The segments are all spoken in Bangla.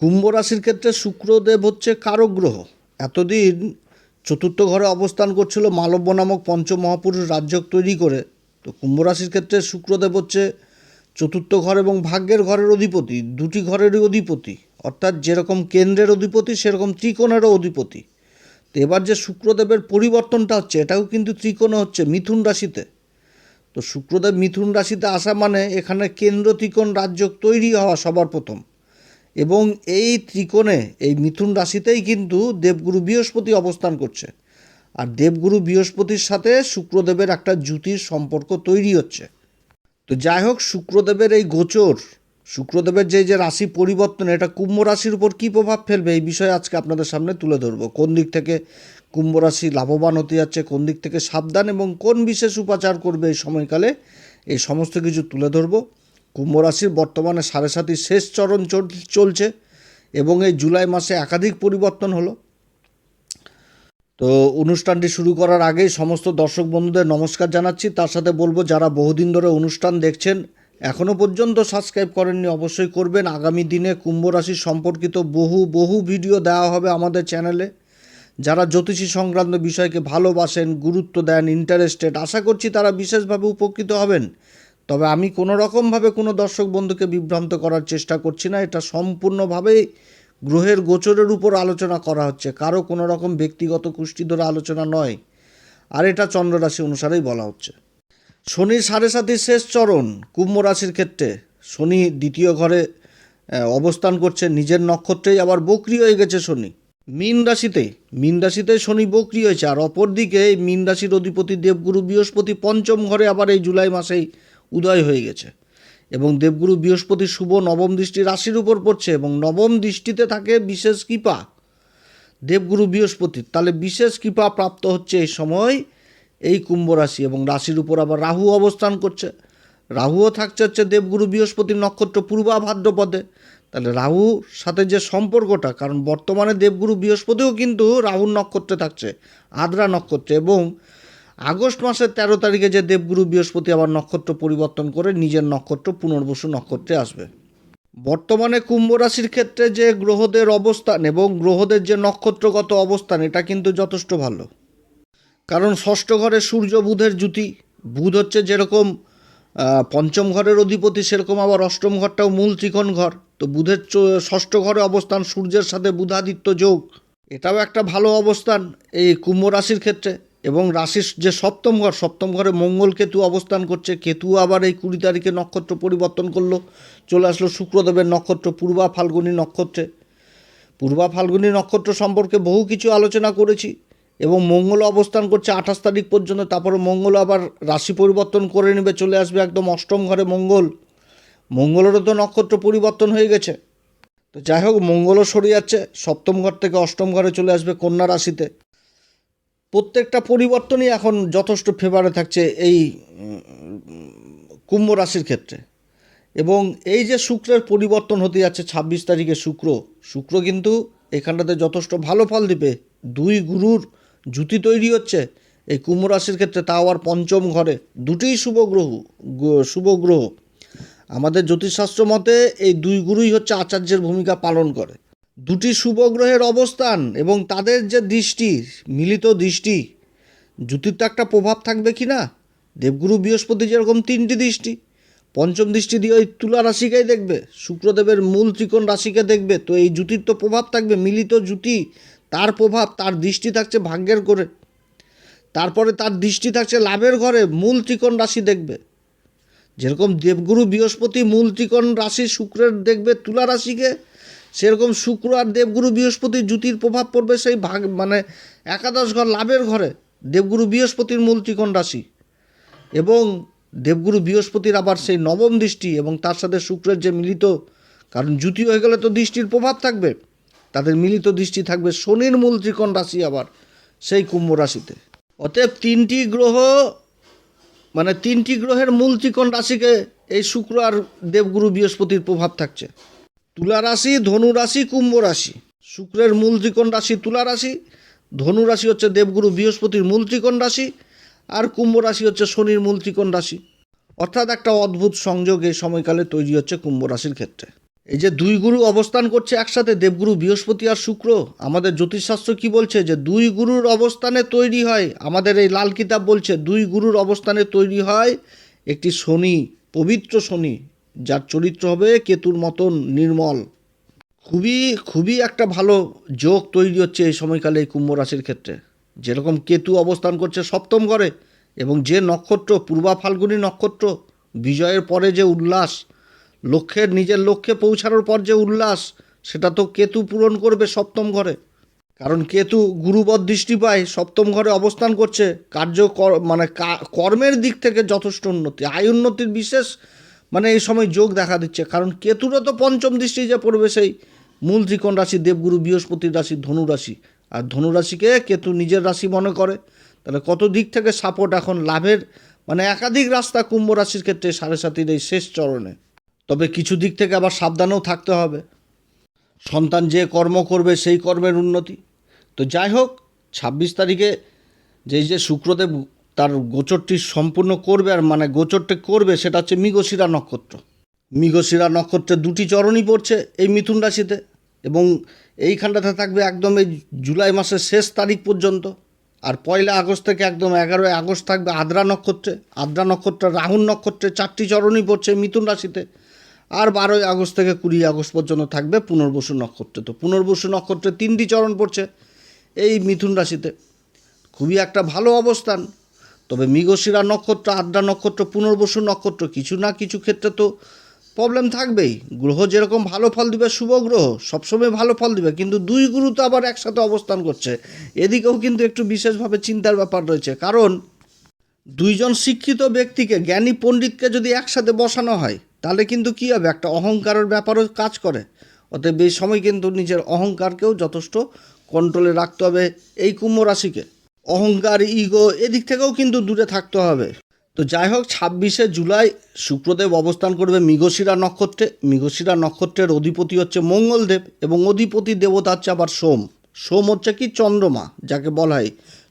কুম্ভ রাশির ক্ষেত্রে শুক্রদেব হচ্ছে কারক গ্রহ এতদিন চতুর্থ ঘরে অবস্থান করছিল মালব্য নামক পঞ্চমহাপুরুষ রাজ্য তৈরি করে। তো কুম্ভ রাশির ক্ষেত্রে শুক্রদেব হচ্ছে চতুর্থ ঘর এবং ভাগ্যের ঘরের অধিপতি, দুটি ঘরেরই অধিপতি। অর্থাৎ যেরকম কেন্দ্রের অধিপতি, সেরকম ত্রিকোণেরও অধিপতি। তো এবার যে শুক্রদেবের পরিবর্তনটা হচ্ছে, এটাও কিন্তু ত্রিকোণে হচ্ছে মিথুন রাশিতে। তো শুক্রদেব মিথুন রাশিতে আসা মানে এখানে কেন্দ্র ত্রিকোণ রাজ্য তৈরি হওয়া সবার প্রথম। এবং এই ত্রিকোণে, এই মিথুন রাশিতেই কিন্তু দেবগুরু বৃহস্পতি অবস্থান করছে। আর দেবগুরু বৃহস্পতির সাথে শুক্রদেবের একটা জ্যোতির সম্পর্ক তৈরি হচ্ছে। তো যাই হোক, শুক্রদেবের এই গোচর, শুক্রদেবের যে যে রাশি পরিবর্তন, এটা কুম্ভ রাশির উপর কী প্রভাব ফেলবে, এই বিষয়ে আজকে আপনাদের সামনে তুলে ধরবো। কোন দিক থেকে কুম্ভ রাশি লাভবান হতে যাচ্ছে, কোন দিক থেকে সাবধান এবং কোন বিশেষ উপাচার করবে এই সময়কালে, এই সমস্ত কিছু তুলে ধরবো। কুম্ভ রাশির বর্তমানে সাড়ে সাতির শেষ চরণ চল- চলছে এবং এই জুলাই মাসে একাধিক পরিবর্তন হলো। তো অনুষ্ঠানটি শুরু করার আগেই সমস্ত দর্শক বন্ধুদের নমস্কার জানাচ্ছি। তার সাথে বলব, যারা বহুদিন ধরে অনুষ্ঠান দেখছেন এখনও পর্যন্ত সাবস্ক্রাইব করেননি, অবশ্যই করবেন। আগামী দিনে কুম্ভ রাশি সম্পর্কিত বহু বহু ভিডিও দেওয়া হবে আমাদের চ্যানেলে। যারা জ্যোতিষী সংক্রান্ত বিষয়কে ভালোবাসেন, গুরুত্ব দেন, ইন্টারেস্টেড, আশা করছি তারা বিশেষভাবে উপকৃত হবেন। তবে আমি কোনো রকমভাবে কোনো দর্শক বন্ধুকে বিভ্রান্ত করার চেষ্টা করছি না। এটা সম্পূর্ণভাবেই গ্রহের গোচরের উপর আলোচনা করা হচ্ছে। কারও কোনো রকম ব্যক্তিগত কুষ্টি ধরে আলোচনা নয়। আর এটা চন্দ্ররাশি অনুসারেই বলা হচ্ছে। শনি সাড়ে সাতির শেষ চরণ কুম্ভ রাশির ক্ষেত্রে। শনি দ্বিতীয় ঘরে অবস্থান করছে। নিজের নক্ষত্রেই আবার বকরি হয়ে গেছে শনি। মীন রাশিতে মীন রাশিতে শনি বকরি হয়েছে। আর অপরদিকে মীন রাশির অধিপতি দেবগুরু বৃহস্পতি পঞ্চম ঘরে আবার এই জুলাই মাসেই উদয় হয়ে গেছে। এবং দেবগুরু বৃহস্পতি শুভ নবম দৃষ্টি রাশির উপর পড়ছে এবং নবম দৃষ্টিতে থাকে বিশেষ কৃপা। দেবগুরু বৃহস্পতির। তাহলে বিশেষ কৃপা প্রাপ্ত হচ্ছে এই সময় এই কুম্ভ রাশি এবং রাশির উপর আবার রাহু অবস্থান করছে। রাহুও থাকছে হচ্ছে দেবগুরু বৃহস্পতির নক্ষত্র পূর্বা ভাদ্রপদে তাহলে রাহুর সাথে যে সম্পর্কটা, কারণ বর্তমানে দেবগুরু বৃহস্পতিও কিন্তু রাহুর নক্ষত্রে থাকছে, আদ্রা নক্ষত্রে এবং আগস্ট মাসের তেরো তারিখে যে দেবগুরু বৃহস্পতি আবার নক্ষত্র পরিবর্তন করে নিজের নক্ষত্র পুনর্বসু নক্ষত্রে আসবে। বর্তমানে কুম্ভ রাশির ক্ষেত্রে যে গ্রহদের অবস্থান এবং গ্রহদের যে নক্ষত্রগত অবস্থান, এটা কিন্তু যথেষ্ট ভালো। কারণ ষষ্ঠ ঘরে সূর্য বুধের জুতি বুধ হচ্ছে যেরকম পঞ্চম ঘরের অধিপতি, সেরকম আবার অষ্টম ঘরটাও মূল ত্রিকোণ ঘর। তো বুধের ষষ্ঠ ঘরে অবস্থান সূর্যের সাথে বুধাদিত্য যোগ, এটাও একটা ভালো অবস্থান এই কুম্ভ রাশির ক্ষেত্রে। এবং রাশির যে সপ্তম ঘর, সপ্তম ঘরে মঙ্গল কেতু অবস্থান করছে। কেতু আবার এই কুড়ি তারিখে নক্ষত্র পরিবর্তন করল। চলে আসলো শুক্রদেবের নক্ষত্র, পূর্বা ফাল্গুনী নক্ষত্রে। পূর্বা ফাল্গুনী নক্ষত্র সম্পর্কে বহু কিছু আলোচনা করেছি এবং মঙ্গল অবস্থান করছে আঠাশ তারিখ পর্যন্ত। তারপরে মঙ্গল আবার রাশি পরিবর্তন করে নেবে, চলে আসবে একদম অষ্টম ঘরে মঙ্গল। মঙ্গলেরও তো নক্ষত্র পরিবর্তন হয়ে গেছে। তো যাই হোক, মঙ্গলও সরে যাচ্ছে। সপ্তম ঘর থেকে অষ্টম ঘরে চলে আসবে কন্যা রাশিতে। প্রত্যেকটা পরিবর্তনই এখন যথেষ্ট ফেভারে থাকছে এই কুম্ভ রাশির ক্ষেত্রে। এবং এই যে শুক্রের পরিবর্তন হতে যাচ্ছে ছাব্বিশ তারিখে শুক্র শুক্র কিন্তু এখানটাতে যথেষ্ট ভালো ফল দিবে। দুই গুরুর জুতি তৈরি হচ্ছে, এই কুম্ভ রাশির ক্ষেত্রে তাও আর পঞ্চম ঘরে। দুটিই শুভ গ্রহ শুভ গ্রহ। আমাদের জ্যোতিষশাস্ত্র মতে এই দুই গুরুই হচ্ছে আচার্যের ভূমিকা পালন করে। দুটি শুভ গ্রহের অবস্থান এবং তাদের যে দৃষ্টি, মিলিত দৃষ্টি, জ্যোতির তো একটা প্রভাব থাকবে কি না? দেবগুরু বৃহস্পতি যেরকম তিনটি দৃষ্টি, পঞ্চম দৃষ্টি দিয়ে ওই তুলা রাশিকেই দেখবে, শুক্রদেবের মূল ত্রিকোণ রাশিকে দেখবে, তো এই জ্যোতির তো প্রভাব থাকবে, মিলিত জ্যোতি, তার প্রভাব, তার দৃষ্টি থাকছে ভাগ্যের করে তারপরে তার দৃষ্টি থাকছে লাভের ঘরে, মূল ত্রিকোণ রাশি দেখবে। যেরকম দেবগুরু বৃহস্পতি মূল ত্রিকোণ রাশি, শুক্রের দেখবে তুলা রাশিকে সেরকম শুক্র আর দেবগুরু বৃহস্পতির জ্যোতির প্রভাব পড়বে সেই ভাগ মানে একাদশ ঘর লাভের ঘরে। দেবগুরু বৃহস্পতির মূল ত্রিকোণ রাশি। এবং দেবগুরু বৃহস্পতির আবার সেই নবম দৃষ্টি এবং তার সাথে শুক্রের যে মিলিত, কারণ জ্যোতি হয়ে গেলে তো দৃষ্টির প্রভাব থাকবে। তাদের মিলিত দৃষ্টি থাকবে শনির মূল ত্রিকোণ রাশি আবার সেই কুম্ভ রাশিতে। অতএব তিনটি গ্রহ মানে তিনটি গ্রহের মূল ত্রিকোণ রাশিকে এই শুক্র আর দেবগুরু বৃহস্পতির প্রভাব থাকছে। তুলা রাশি, ধনু রাশি, কুম্ভ রাশি। শুক্রের মূল ত্রিকোণ রাশি তুলা রাশি, ধনু রাশি হচ্ছে দেবগুরু বৃহস্পতির মূল ত্রিকোণ রাশি, আর কুম্ভ রাশি হচ্ছে শনির মূল ত্রিকোণ রাশি। অর্থাৎ একটা অদ্ভুত সংযোগ এই সময়কালে তৈরি হচ্ছে কুম্ভ রাশির ক্ষেত্রে। এই যে দুই গুরু অবস্থান করছে একসাথে, দেবগুরু বৃহস্পতি আর শুক্র, আমাদের জ্যোতিষশাস্ত্র কি বলছে যে দুই গুরুর অবস্থানে তৈরি হয়? আমাদের এই লাল কিতাব বলছে, দুই গুরুর অবস্থানে তৈরি হয় একটি শনি, পবিত্র শনি যার চরিত্র হবে কেতুর মতন নির্মল। খুবই খুবই একটা ভালো যোগ তৈরি হচ্ছে এই সময়কালে এই কুম্ভ রাশির ক্ষেত্রে। যেরকম কেতু অবস্থান করছে সপ্তম ঘরে এবং যে নক্ষত্র, পূর্বা ফাল্গুনী নক্ষত্র, বিজয়ের পরে যে উল্লাস, লক্ষ্যের নিজের লক্ষ্যে পৌঁছানোর পর যে উল্লাস, সেটা তো কেতু পূরণ করবে সপ্তম ঘরে। কারণ কেতু গুরুবধ দৃষ্টি পায়, সপ্তম ঘরে অবস্থান করছে, কার্য মানে কর্মের দিক থেকে যথেষ্ট উন্নতি, আয় উন্নতির বিশেষ মানে এই সময় যোগ দেখা দিচ্ছে। কারণ কেতুরা তো পঞ্চম দৃষ্টি যে পড়বে সেই মূল ত্রিকোণ রাশি, দেবগুরু, বৃহস্পতির রাশি, ধনু রাশি। আর ধনু রাশিকে কেতু নিজের রাশি মনে করে। তাহলে কত দিক থেকে সাপোর্ট এখন লাভের? মানে একাধিক রাস্তা কুম্ভ রাশির ক্ষেত্রে সাড়ে সাতির এই শেষ চরণে। তবে কিছু দিক থেকে আবার সাবধানেও থাকতে হবে। সন্তান যে কর্ম করবে সেই কর্মের উন্নতি। তো যাই হোক, ছাব্বিশ তারিখে যে যে শুক্রদেব তার গোচরটি সম্পূর্ণ করবে আর মানে গোচরটি করবে সেটা হচ্ছে মৃগশিরা নক্ষত্র। মৃগশিরা নক্ষত্রে দুটি চরণই পড়ছে এই মিথুন রাশিতে এবং এইখানটাতে থাকবে একদম এই জুলাই মাসের শেষ তারিখ পর্যন্ত আর পয়লা আগস্ট থেকে একদম এগারোই আগস্ট থাকবে আদ্রা নক্ষত্রে। আদ্রা নক্ষত্র রাহুল নক্ষত্রে চারটি চরণই পড়ছে মিথুন রাশিতে আর বারোই আগস্ট থেকে কুড়ি আগস্ট পর্যন্ত থাকবে পুনর্বসু নক্ষত্রে। তো পুনর্বসু নক্ষত্রে তিনটি চরণ পড়ছে এই মিথুন রাশিতে। খুবই একটা ভালো অবস্থান। তবে মৃগশিরা নক্ষত্র, আদ্রা নক্ষত্র, পুনর্বসু নক্ষত্র কিছু না কিছু ক্ষেত্রে তো প্রবলেম থাকবেই। গ্রহ যেরকম ভালো ফল দিবে, শুভ গ্রহ, সবসময় ভালো ফল দিবে, কিন্তু দুই গুরু তো আবার একসাথে অবস্থান করছে। এদিকেও কিন্তু একটু বিশেষভাবে চিন্তার ব্যাপার রয়েছে, কারণ দুইজন শিক্ষিত ব্যক্তিকে, জ্ঞানী পণ্ডিতকে যদি একসাথে বসানো হয়, তাহলে কিন্তু কী হবে? একটা অহংকারের ব্যাপারও কাজ করে। অতএব এই সময় কিন্তু নিজের অহংকারকেও যথেষ্ট কন্ট্রোলে রাখতে হবে এই কুম্ভ রাশিকে। অহংকার, ইগো এদিক থেকেও কিন্তু দূরে থাকতে হবে। তো যাই হোক, ছাব্বিশে জুলাই শুক্রদেব অবস্থান করবে মৃগশিরা নক্ষত্রে। মৃগশিরা নক্ষত্রের অধিপতি হচ্ছে মঙ্গলদেব এবং অধিপতি দেবতা হচ্ছে আবার সোম। সোম হচ্ছে কি? চন্দ্রমা, যাকে বলা হয়।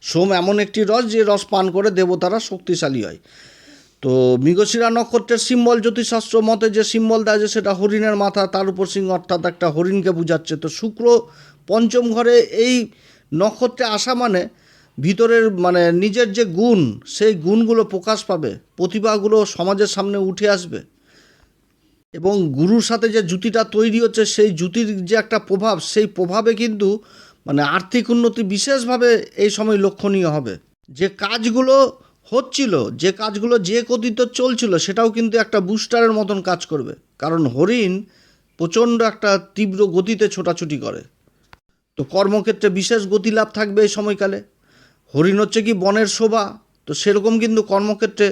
সোম এমন একটি রস যে রস পান করে দেবতারা শক্তিশালী হয়। তো মৃগশিরা নক্ষত্রের সিম্বল জ্যোতিষশাস্ত্র মতে যে সিম্বল দেয় সেটা হরিণের মাথা, তার উপর সিংহ অর্থাৎ একটা হরিণকে বোঝাচ্ছে। তো শুক্র পঞ্চম ঘরে এই নক্ষত্রে আসা মানে ভিতরের মানে নিজের যে গুণ, সেই গুণগুলো প্রকাশ পাবে, প্রতিভাগুলো সমাজের সামনে উঠে আসবে। এবং গুরুর সাথে যে জুতিটা তৈরি হচ্ছে, সেই জুতির যে একটা প্রভাব, সেই প্রভাবে কিন্তু মানে আর্থিক উন্নতি বিশেষভাবে এই সময় লক্ষণীয় হবে। যে কাজগুলো হচ্ছিল, যে কাজগুলো যে গতিতে চলছিল, সেটাও কিন্তু একটা বুস্টারের মতন কাজ করবে। কারণ হরিণ প্রচণ্ড একটা তীব্র গতিতে ছোটাছুটি করে। তো কর্মক্ষেত্রে বিশেষ গতিলাভ থাকবে এই সময়কালে। হরিণ হচ্ছে কি বনের শোভা? তো সেরকম কিন্তু কর্মক্ষেত্রে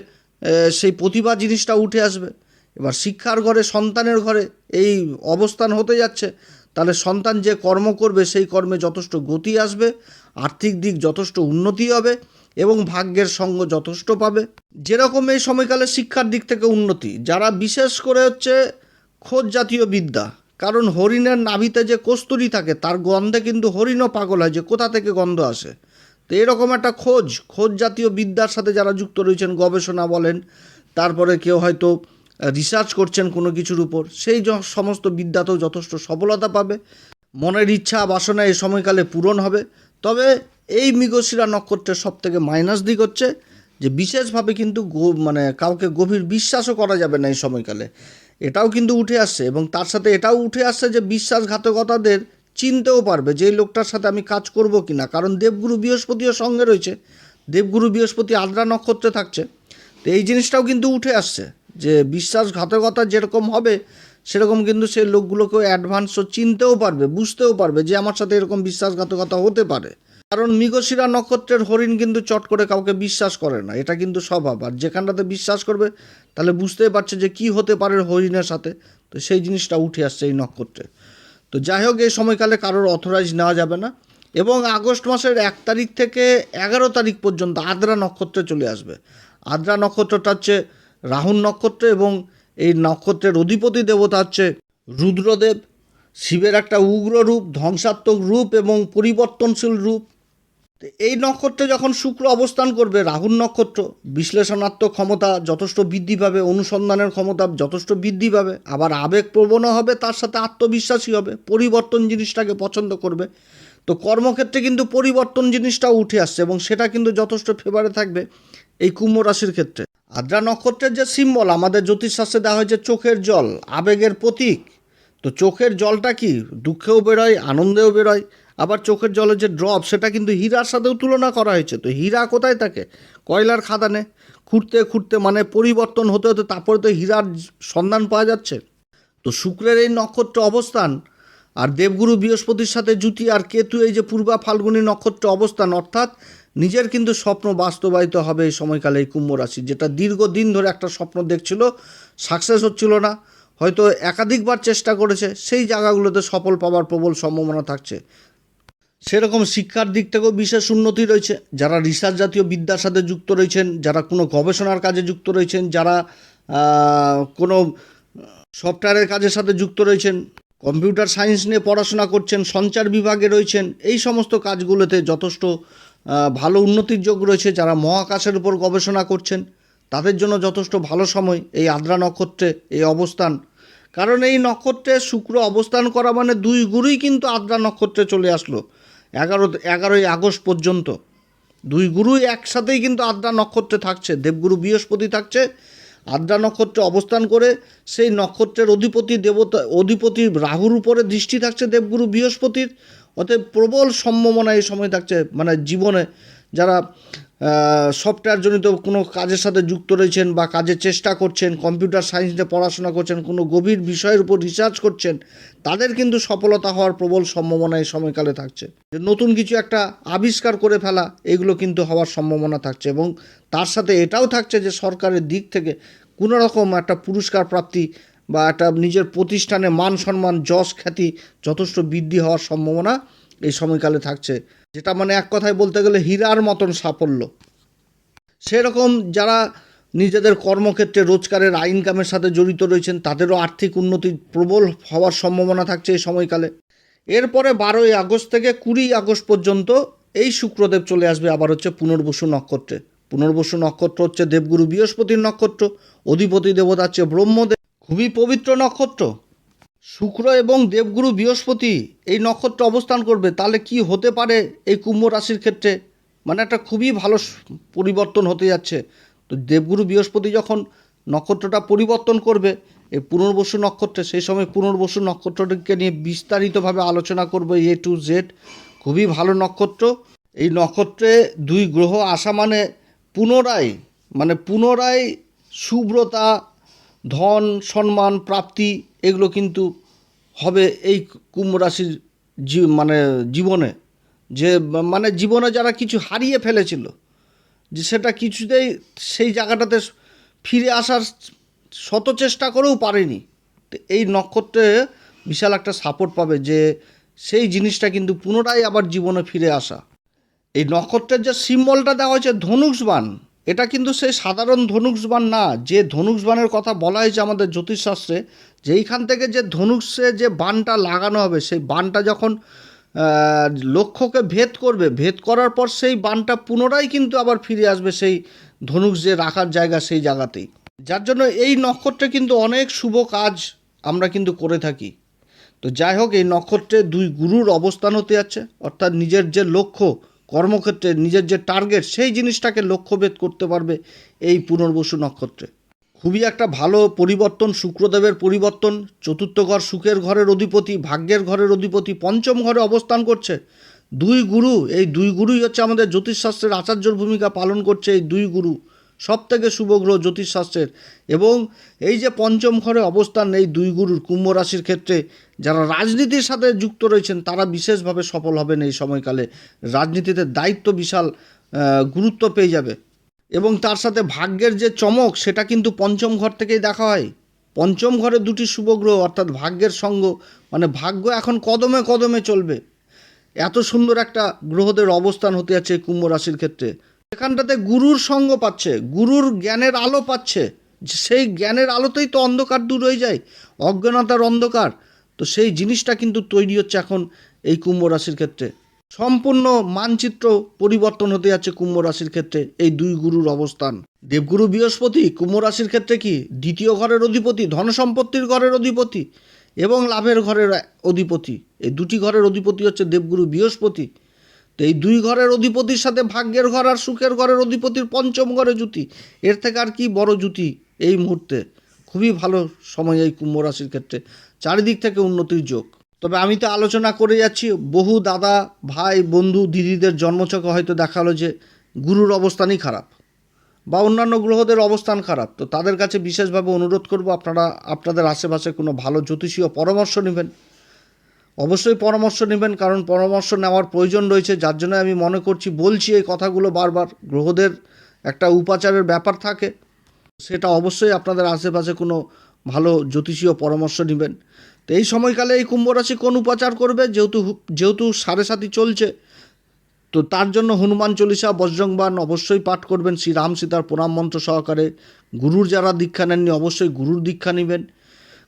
সেই প্রতিভা জিনিসটা উঠে আসবে। এবার শিক্ষার ঘরে, সন্তানের ঘরে এই অবস্থান হতে যাচ্ছে। তাহলে সন্তান যে কর্ম করবে, সেই কর্মে যথেষ্ট গতি আসবে, আর্থিক দিক যথেষ্ট উন্নতি হবে এবং ভাগ্যের সঙ্গ যথেষ্ট পাবে। যেরকম এই সময়কালে শিক্ষার দিক থেকে উন্নতি, যারা বিশেষ করে হচ্ছে খোঁজ জাতীয় বিদ্যা, কারণ হরিণের নাভিতে যে কস্তুরি থাকে, তার গন্ধে কিন্তু হরিণও পাগল হয় যে কোথা থেকে গন্ধ আসে। তো এরকম একটা খোঁজ খোঁজ জাতীয় বিদ্যার সাথে যারা যুক্ত রয়েছেন, গবেষণা বলেন, তারপরে কেউ হয়তো রিসার্চ করছেন কোনো কিছুর উপর, সেই সমস্ত বিদ্যাতেও যথেষ্ট সফলতা পাবে। মনের ইচ্ছা, বাসনা এই সময়কালে পূরণ হবে। তবে এই মৃগশিরা নক্ষত্রের সব থেকে মাইনাস দিক হচ্ছে যে, বিশেষভাবে কিন্তু মানে কাউকে গভীর বিশ্বাসও করা যাবে না এই সময়কালে। এটাও কিন্তু উঠে আসছে এবং তার সাথে এটাও উঠে আসছে যে, বিশ্বাসঘাতকতাদের চিনতেও পারবে যে লোকটার সাথে আমি কাজ করব কি না কারণ দেবগুরু বৃহস্পতিও সঙ্গে রয়েছে। দেবগুরু বৃহস্পতি আদ্রা নক্ষত্রে থাকছে। তো এই জিনিসটাও কিন্তু উঠে আসছে যে বিশ্বাসঘাতকতা যেরকম হবে, সেরকম কিন্তু সেই লোকগুলোকেও অ্যাডভান্সও চিনতেও পারবে, বুঝতেও পারবে যে আমার সাথে এরকম বিশ্বাসঘাতকতা হতে পারে। কারণ মৃগশিরা নক্ষত্রের হরিণ কিন্তু চট করে কাউকে বিশ্বাস করে না, এটা কিন্তু স্বভাব। আর যেখানটাতে বিশ্বাস করবে, তাহলে বুঝতেই পারছে যে কি হতে পারে হরিণের সাথে। তো সেই জিনিসটা উঠে আসছে এই নক্ষত্রে। তো যাই হোক, এই সময়কালে কারোর অথরাইজ নেওয়া যাবে না এবং আগস্ট মাসের এক তারিখ থেকে এগারো তারিখ পর্যন্ত আদ্রা নক্ষত্রে চলে আসবে। আদ্রা নক্ষত্রটা হচ্ছে রাহুল নক্ষত্র এবং এই নক্ষত্রের অধিপতি দেবতা হচ্ছে রুদ্রদেব। শিবের একটা উগ্র রূপ, ধ্বংসাত্মক রূপ এবং পরিবর্তনশীল রূপ। তো এই নক্ষত্রে যখন শুক্র অবস্থান করবে, রাহুর নক্ষত্র, বিশ্লেষণাত্মক ক্ষমতা যথেষ্ট বৃদ্ধি পাবে, অনুসন্ধানের ক্ষমতা যথেষ্ট বৃদ্ধি পাবে, আবার আবেগ আবেগপ্রবণও হবে, তার সাথে আত্মবিশ্বাসী হবে, পরিবর্তন জিনিসটাকে পছন্দ করবে। তো কর্মক্ষেত্রে কিন্তু পরিবর্তন জিনিসটাও উঠে আসছে এবং সেটা কিন্তু যথেষ্ট ফেভারে থাকবে এই কুম্ভ রাশির ক্ষেত্রে। আদ্রা নক্ষত্রের যে সিম্বল আমাদের জ্যোতিষশাস্ত্রে দেওয়া হয়েছে চোখের জল, আবেগের প্রতীক। তো চোখের জলটা কি? দুঃখেও বেরোয়, আনন্দেও বেরোয় আবার চোখের জলের যে ড্রপ সেটা কিন্তু হীরার সাথেও তুলনা করা হয়েছে। তো হীরা কোথায় থাকে? কয়লার খাদানে। খুঁড়তে খুঁড়তে মানে পরিবর্তন হতে হতে তারপরে তো হীরার সন্ধান পাওয়া যাচ্ছে। তো শুক্রের এই নক্ষত্র অবস্থান আর দেবগুরু বৃহস্পতির সাথে জুতি আর কেতু এই যে পূর্বা ফাল্গুনী নক্ষত্র অবস্থান, অর্থাৎ নিজের কিন্তু স্বপ্ন বাস্তবায়িত হবে এই সময়কালে এই কুম্ভ রাশি। যেটা দীর্ঘদিন ধরে একটা স্বপ্ন দেখছিল সাকসেস হচ্ছিল না। হয়তো একাধিকবার চেষ্টা করেছে, সেই জায়গাগুলোতে সফল পাওয়ার প্রবল সম্ভাবনা থাকছে। সেরকম শিক্ষার দিক থেকেও বিশেষ উন্নতি রয়েছে। যারা রিসার্চ জাতীয় বিদ্যার সাথে যুক্ত রয়েছেন, যারা কোনো গবেষণার কাজে যুক্ত রয়েছেন, যারা কোনো সফটওয়্যারের কাজের সাথে যুক্ত রয়েছেন, কম্পিউটার সায়েন্স নিয়ে পড়াশোনা করছেন, সঞ্চার বিভাগে রয়েছেন, এই সমস্ত কাজগুলোতে যথেষ্ট ভালো উন্নতির যোগ রয়েছে। যারা মহাকাশের উপর গবেষণা করছেন, তাদের জন্য যথেষ্ট ভালো সময় এই আদ্রা নক্ষত্রে এই অবস্থান। কারণ এই নক্ষত্রে শুক্র অবস্থান করা মানে দুই গুরুই কিন্তু আদ্রা নক্ষত্রে চলে আসলো। এগারো, এগারোই আগস্ট পর্যন্ত। দুই গুরুই একসাথেই কিন্তু আদ্রা নক্ষত্রে থাকছে। দেবগুরু বৃহস্পতি থাকছে। আদ্রা নক্ষত্রে অবস্থান করে সেই নক্ষত্রের অধিপতি দেবতা, অধিপতি রাহুর উপরে দৃষ্টি থাকছে দেবগুরু বৃহস্পতির। অতএব প্রবল সম্ভাবনা এই সময় থাকছে। মানে জীবনে যারা সফটওয়্যার জনিত কোনো কাজের সাথে যুক্ত রয়েছেন বা কাজের চেষ্টা করছেন কম্পিউটার সায়েন্স নিয়ে পড়াশোনা করছেন, কোনো গভীর বিষয়ের উপর রিসার্চ করছেন, তাদের কিন্তু সফলতা হওয়ার প্রবল সম্ভাবনা এই সময়কালে থাকছে। যে নতুন কিছু একটা আবিষ্কার করে ফেলা, এগুলো কিন্তু হওয়ার সম্ভাবনা থাকছে এবং তার সাথে এটাও থাকছে যে সরকারের দিক থেকে কোনো রকম একটা পুরস্কার প্রাপ্তি বা একটা নিজের প্রতিষ্ঠানে মান সম্মান, যশ খ্যাতি যথেষ্ট বৃদ্ধি হওয়ার সম্ভাবনা এই সময়কালে থাকছে। যেটা মানে এক কথায় বলতে গেলে হীরার মতন সাফল্য। সেরকম যারা নিজেদের কর্মক্ষেত্রে রোজগারের ইনকামের সাথে জড়িত রয়েছেন, তাদেরও আর্থিক উন্নতি প্রবল হওয়ার সম্ভাবনা থাকছে এই সময়কালে। এরপরে বারোই আগস্ট থেকে কুড়ি আগস্ট পর্যন্ত এই শুক্রদেব চলে আসবে আবার হচ্ছে পুনর্বসু নক্ষত্রে। পুনর্বসু নক্ষত্র হচ্ছে দেবগুরু বৃহস্পতির নক্ষত্র, অধিপতি দেবতা হচ্ছে ব্রহ্মদেব। খুবই পবিত্র নক্ষত্র। শুক্র এবং দেবগুরু বৃহস্পতি এই নক্ষত্র অবস্থান করবে, তাহলে কি হতে পারে এই কুম্ভ রাশির ক্ষেত্রে? মানে একটা খুবই ভালো পরিবর্তন হতে যাচ্ছে। তো দেবগুরু বৃহস্পতি যখন নক্ষত্রটা পরিবর্তন করবে, এই পুনর্বসু নক্ষত্রে, সেই সময় পুনর্বসু নক্ষত্রটিকে নিয়ে বিস্তারিতভাবে আলোচনা করব এ টু জেড খুবই ভালো নক্ষত্র। এই নক্ষত্রে দুই গ্রহ আসা মানে পুনরায় মানে পুনরায় শুভ্রতা, ধন সম্মান, প্রাপ্তি এগুলো কিন্তু হবে এই কুম্ভ রাশির জী মানে জীবনে। যে মানে জীবনে যারা কিছু হারিয়ে ফেলেছিল, যে সেটা কিছুতেই সেই জায়গাটাতে ফিরে আসার শত চেষ্টা করেও পারেনি। তো এই নক্ষত্রে বিশাল একটা সাপোর্ট পাবে যে সেই জিনিসটা কিন্তু পুনরায় আবার জীবনে ফিরে আসা। এই নক্ষত্রের যে সিম্বলটা দেওয়া হয়েছে ধনুষবাণ এটা কিন্তু সেই সাধারণ ধনুষবাণ না, যে ধনুষবাণের কথা বলা হয়েছে আমাদের জ্যোতিষশাস্ত্রে যে এইখান থেকে যে ধনুষে যে বানটা লাগানো হবে, সেই বানটা যখন লক্ষ্যকে ভেদ করবে, ভেদ করার পর সেই বানটা পুনরায় কিন্তু আবার ফিরে আসবে সেই ধনুষ যে রাখার জায়গা সেই জায়গাতেই। যার জন্য এই নক্ষত্রে কিন্তু অনেক শুভ কাজ আমরা কিন্তু করে থাকি। তো যাই হোক, এই নক্ষত্রে দুই গুরুর অবস্থান হতে যাচ্ছে, অর্থাৎ নিজের যে লক্ষ্য কর্মক্ষেত্রে নিজের যে টার্গেট সেই জিনিসটাকে লক্ষ্যভেদ করতে পারবে এই পুনর্বসু নক্ষত্রে। খুবই একটা ভালো পরিবর্তন, শুক্রদেবের পরিবর্তন, চতুর্থ ঘর সুখের ঘরের অধিপতি, ভাগ্যের ঘরের অধিপতি, পঞ্চম ঘরে অবস্থান করছে। দুই গুরু, এই দুই গুরুই হচ্ছে আমাদের জ্যোতিষশাস্ত্রের আচার্যর ভূমিকা পালন করছে এই দুই গুরু। সব থেকে শুভ গ্রহ জ্যোতিষশাস্ত্রের। এবং এই যে পঞ্চম ঘরে অবস্থান, এই দুই গুরুর কুম্ভ রাশির ক্ষেত্রে যারা রাজনীতির সাথে যুক্ত রয়েছেন, তারা বিশেষভাবে সফল হবেন এই সময়কালে। রাজনীতিতে দায়িত্ব বিশাল গুরুত্ব পেয়ে যাবে। এবং তার সাথে ভাগ্যের যে চমক, সেটা কিন্তু পঞ্চম ঘর থেকেই দেখা হয়। পঞ্চম ঘরে দুটি শুভ গ্রহ অর্থাৎ ভাগ্যের সঙ্গ মানে ভাগ্য এখন কদমে কদমে চলবে। এত সুন্দর একটা গ্রহদের অবস্থান হতে যাচ্ছে কুম্ভ রাশির ক্ষেত্রে। সেখানটাতে গুরুর সঙ্গ পাচ্ছে, গুরুর জ্ঞানের আলো পাচ্ছে, সেই জ্ঞানের আলোতেই তো অন্ধকার দূর হয়ে যায় অজ্ঞানতার অন্ধকার। তো সেই জিনিসটা কিন্তু তৈরি হচ্ছে এখন এই কুম্ভ রাশির ক্ষেত্রে। সম্পূর্ণ মানচিত্র পরিবর্তন হতে যাচ্ছে কুম্ভ রাশির ক্ষেত্রে এই দুই গুরুর অবস্থান। দেবগুরু বৃহস্পতি, কুম্ভ রাশির ক্ষেত্রে কি? দ্বিতীয় ঘরের অধিপতি, ধন সম্পত্তির ঘরের অধিপতি এবং লাভের ঘরের অধিপতি। এই দুটি ঘরের অধিপতি হচ্ছে দেবগুরু বৃহস্পতি। তো এই দুই ঘরের অধিপতির সাথে ভাগ্যের ঘর আর সুখের ঘরের অধিপতির পঞ্চম ঘরে জুতি এর থেকে আর কি বড় জুতি এই মুহূর্তে? খুবই ভালো সময় এই কুম্ভ রাশির ক্ষেত্রে। চারিদিক থেকে উন্নতির যোগ। তবে আমি তো আলোচনা করে যাচ্ছি, বহু দাদা, ভাই, বন্ধু, দিদিদের জন্মচকে হয়তো দেখাল যে গুরুর অবস্থানই খারাপ বা অন্যান্য গ্রহদের অবস্থান খারাপ। তো তাদের কাছে বিশেষভাবে অনুরোধ করব আপনারা, আপনাদের আশেপাশে কোনো ভালো জ্যোতিষীয় পরামর্শ নেবেন। অবশ্যই পরামর্শ নেবেন, কারণ পরামর্শ নেওয়ার প্রয়োজন রয়েছে। যার জন্য আমি মনে করছি, বলছি এই কথাগুলো বারবার। গ্রহদের একটা উপাচারের ব্যাপার থাকে, সেটা অবশ্যই আপনাদের আশেপাশে কোনো ভালো জ্যোতিষীয় পরামর্শ নেবেন। তো এই সময়কালে এই কুম্ভ রাশি কোন উপাচার করবে? যেহেতু যেহেতু সাড়ে সাতি চলছে, তো তার জন্য হনুমান চল্লিশা বজ্রংবান অবশ্যই পাঠ করবেন। শ্রী রাম সীতার প্রণাম মন্ত্র সহকারে। গুরুর যারা দীক্ষা নেননি, অবশ্যই গুরুর দীক্ষা নেবেন।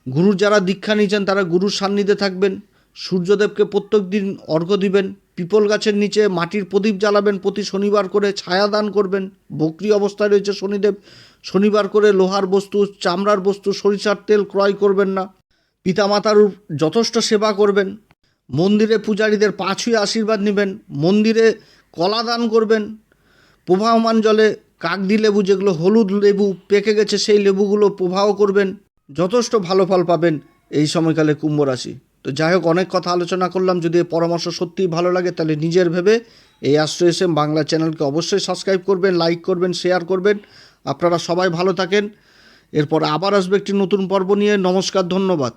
গুরুর যারা দীক্ষা নিয়েছেন, তারা গুরুর সান্নিধ্যে থাকবেন। সূর্যদেবকে প্রত্যেক দিন অর্ঘ্য দিবেন, পিপল গাছের নিচে মাটির প্রদীপ জ্বালাবেন, প্রতি শনিবার করে ছায়া দান করবেন। বকরি অবস্থায় রয়েছে শনিদেব, শনিবার করে লোহার বস্তু, চামড়ার বস্তু, সরিষার তেল ক্রয় করবেন না। পিতামাতার যথেষ্ট সেবা করবেন। মন্দিরে পূজারীদের পা ছুঁয়ে আশীর্বাদ নেবেন, মন্দিরে কলা দান করবেন। প্রবাহমান জলে কাকদি লেবু যেগুলো হলুদ লেবু পেকে গেছে, সেই লেবুগুলো প্রবাহ করবেন। যথেষ্ট ভালো ফল পাবেন এই সময়কালে কুম্ভ রাশি। তো যাই হোক, অনেক কথা আলোচনা করলাম। যদি পরামর্শ সত্যিই ভালো লাগে, তাহলে নিজের ভেবে এই আশ্রয় বাংলা চ্যানেলকে অবশ্যই সাবস্ক্রাইব করবেন, লাইক করবেন, শেয়ার করবেন। আপনারা সবাই ভালো থাকেন। এরপর আবার আসবে একটি নতুন পর্ব নিয়ে। নমস্কার, ধন্যবাদ।